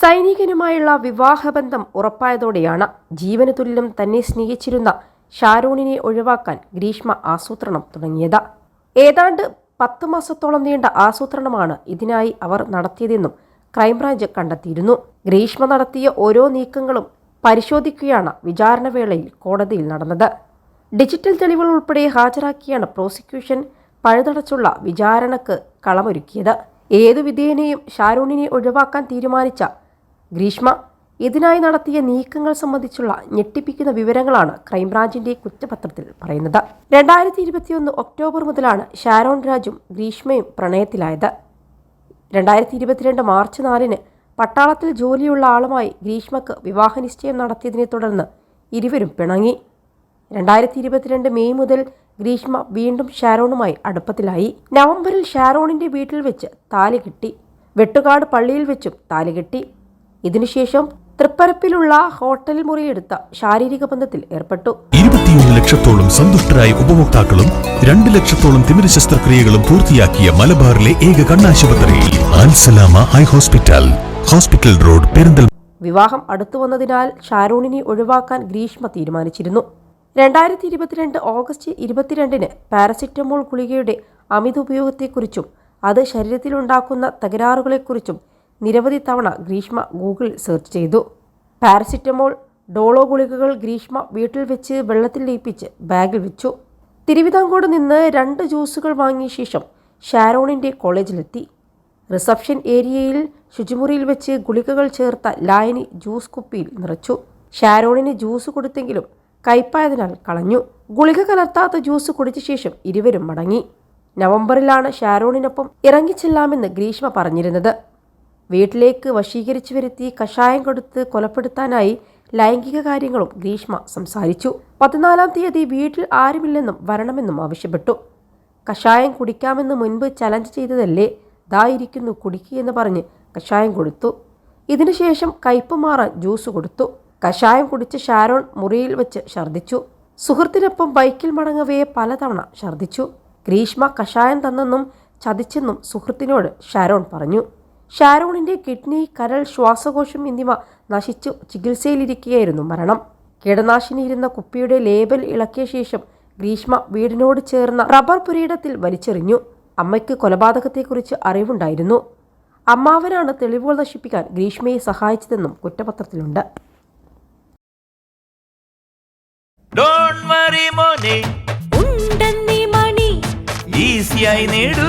സൈനികനുമായുള്ള വിവാഹബന്ധം ഉറപ്പായതോടെയാണ് ജീവന് തുല്യം തന്നെ സ്നേഹിച്ചിരുന്ന ഷാരൂണിനെ ഒഴിവാക്കാൻ ഗ്രീഷ്മ ആസൂത്രണം തുടങ്ങിയത്. ഏതാണ്ട് പത്ത് മാസത്തോളം നീണ്ട ആസൂത്രണമാണ് ഇതിനായി അവർ നടത്തിയതെന്നും ക്രൈംബ്രാഞ്ച് കണ്ടെത്തിയിരുന്നു. ഗ്രീഷ്മ നടത്തിയ ഓരോ നീക്കങ്ങളും പരിശോധിക്കുകയാണ് വിചാരണവേളയിൽ കോടതിയിൽ നടന്നത്. ഡിജിറ്റൽ തെളിവുകൾ ഉൾപ്പെടെ ഹാജരാക്കിയാണ് പ്രോസിക്യൂഷൻ പഴുതടച്ചുള്ള വിചാരണക്ക് കളമൊരുക്കിയത്. ഏതു വിധേയനെയും ഷാരൂണിനെ ഒഴിവാക്കാൻ തീരുമാനിച്ച ഗ്രീഷ്മ ഇതിനായി നടത്തിയ നീക്കങ്ങൾ സംബന്ധിച്ചുള്ള ഞെട്ടിപ്പിക്കുന്ന വിവരങ്ങളാണ് ക്രൈംബ്രാഞ്ചിന്റെ കുറ്റപത്രത്തിൽ പറയുന്നത്. രണ്ടായിരത്തി ഇരുപത്തിയൊന്ന് ഒക്ടോബർ മുതലാണ് ഷാരോൺ രാജും ഗ്രീഷ്മയും പ്രണയത്തിലായത്. രണ്ടായിരത്തി ഇരുപത്തിരണ്ട് മാർച്ച് നാലിന് പട്ടാളത്തിൽ ജോലിയുള്ള ആളുമായി ഗ്രീഷ്മക്ക് വിവാഹ നിശ്ചയം നടത്തിയതിനെ തുടർന്ന് ഇരുവരും പിണങ്ങി. രണ്ടായിരത്തി ഇരുപത്തിരണ്ട് മെയ് മുതൽ ഗ്രീഷ്മ വീണ്ടും ഷാരോണുമായി അടുപ്പത്തിലായി. നവംബറിൽ ഷാരോണിന്റെ വീട്ടിൽ വെച്ച് താലി കെട്ടി. വെട്ടുകാട് പള്ളിയിൽ വെച്ചും താലി കെട്ടി. ഇതിനുശേഷം തൃപ്പരപ്പിലുള്ള ഹോട്ടൽ മുറിയെടുത്ത ശാരീരിക ബന്ധത്തിൽ ഏർപ്പെട്ടു. ഇരുപത്തിയൊന്ന് ലക്ഷത്തോളം സന്തുഷ്ടരായ ഉപഭോക്താക്കളും രണ്ട് ലക്ഷത്തോളം തിമിര ശസ്ത്രക്രിയകളും പൂർത്തിയാക്കിയ മലബാറിലെ ഏക കണ്ണാശുപത്രി ആൻസലാമ ഹൈ ഹോസ്പിറ്റൽ ഹോസ്പിറ്റൽ റോഡ് പെരിന്തൽ വിവാഹം അടുത്തു വന്നതിനാൽ ഷാരൂണിനെ ഒഴിവാക്കാൻ ഗ്രീഷ്മ തീരുമാനിച്ചിരുന്നു. രണ്ടായിരത്തി ഇരുപത്തിരണ്ട് ഓഗസ്റ്റ് ഇരുപത്തിരണ്ടിന് പാരസിറ്റമോൾ ഗുളികയുടെ അമിത ഉപയോഗത്തെക്കുറിച്ചും അത് ശരീരത്തിലുണ്ടാക്കുന്ന തകരാറുകളെക്കുറിച്ചും നിരവധി തവണ ഗ്രീഷ്മ ഗൂഗിൾ സെർച്ച് ചെയ്തു. പാരസിറ്റമോൾ ഡോളോ ഗുളികകൾ ഗ്രീഷ്മ വീട്ടിൽ വെച്ച് വെള്ളത്തിൽ ലയിപ്പിച്ച് ബാഗിൽ വെച്ചു. തിരുവിതാംകോട് നിന്ന് രണ്ട് ജ്യൂസുകൾ വാങ്ങിയ ശേഷം ഷാരോണിന്റെ കോളേജിലെത്തി. റിസപ്ഷൻ ഏരിയയിൽ ശുചിമുറിയിൽ വെച്ച് ഗുളികകൾ ചേർത്ത ലായനി ജ്യൂസ് കുപ്പിയിൽ നിറച്ചു. ഷാരോണിന് ജ്യൂസ് കൊടുത്തെങ്കിലും കയ്പായതിനാൽ കളഞ്ഞു. ഗുളിക കലർത്താത്ത ജ്യൂസ് കുടിച്ച ശേഷം ഇരുവരും മടങ്ങി. നവംബറിലാണ് ഷാരോണിനൊപ്പം ഇറങ്ങിച്ചെല്ലാമെന്ന് ഗ്രീഷ്മ പറഞ്ഞിരുന്നത്. വീട്ടിലേക്ക് വശീകരിച്ചു വരുത്തി കഷായം കൊടുത്ത് കൊലപ്പെടുത്താനായി ലൈംഗിക കാര്യങ്ങളും ഗ്രീഷ്മ സംസാരിച്ചു. പതിനാലാം തീയതി വീട്ടിൽ ആരുമില്ലെന്നും വരണമെന്നും ആവശ്യപ്പെട്ടു. കഷായം കുടിക്കാമെന്ന് മുൻപ് ചലഞ്ച് ചെയ്തതല്ലേ? ദായിരിക്കുന്നു കുടിക്കുകയെന്ന് പറഞ്ഞ് കഷായം കൊടുത്തു. ഇതിനുശേഷം കയ്പ് മാറാൻ ജ്യൂസ് കൊടുത്തു. കഷായം കുടിച്ച് ഷാരോൺ മുറിയിൽ വെച്ച് ഛർദ്ദിച്ചു. സുഹൃത്തിനൊപ്പം ബൈക്കിൽ മടങ്ങവേ പലതവണ ഛർദ്ദിച്ചു. ഗ്രീഷ്മ കഷായം തന്നെന്നും ചതിച്ചെന്നും സുഹൃത്തിനോട് ഷാരോൺ പറഞ്ഞു. ഷാരോണിന്റെ കിഡ്നി കരൾ ശ്വാസകോശം എന്നിവ നശിച്ചു ചികിത്സയിലിരിക്കുകയായിരുന്നു മരണം. കീടനാശിനി ഇരുന്ന കുപ്പിയുടെ ലേബൽ ഇളക്കിയ ശേഷം ഗ്രീഷ്മ വീടിനോട് ചേർന്ന റബ്ബർ പുരയിടത്തിൽ വലിച്ചെറിഞ്ഞു. അമ്മയ്ക്ക് കൊലപാതകത്തെക്കുറിച്ച് അറിവുണ്ടായിരുന്നു. അമ്മാവനാണ് തെളിവുകൾ നശിപ്പിക്കാൻ ഗ്രീഷ്മയെ സഹായിച്ചതെന്നും കുറ്റപത്രത്തിലുണ്ട്. ഡോണ്ട് വറി മോനെ. ഉണ്ടെന്നീ മണി. ഈസിയായി നേടൂ.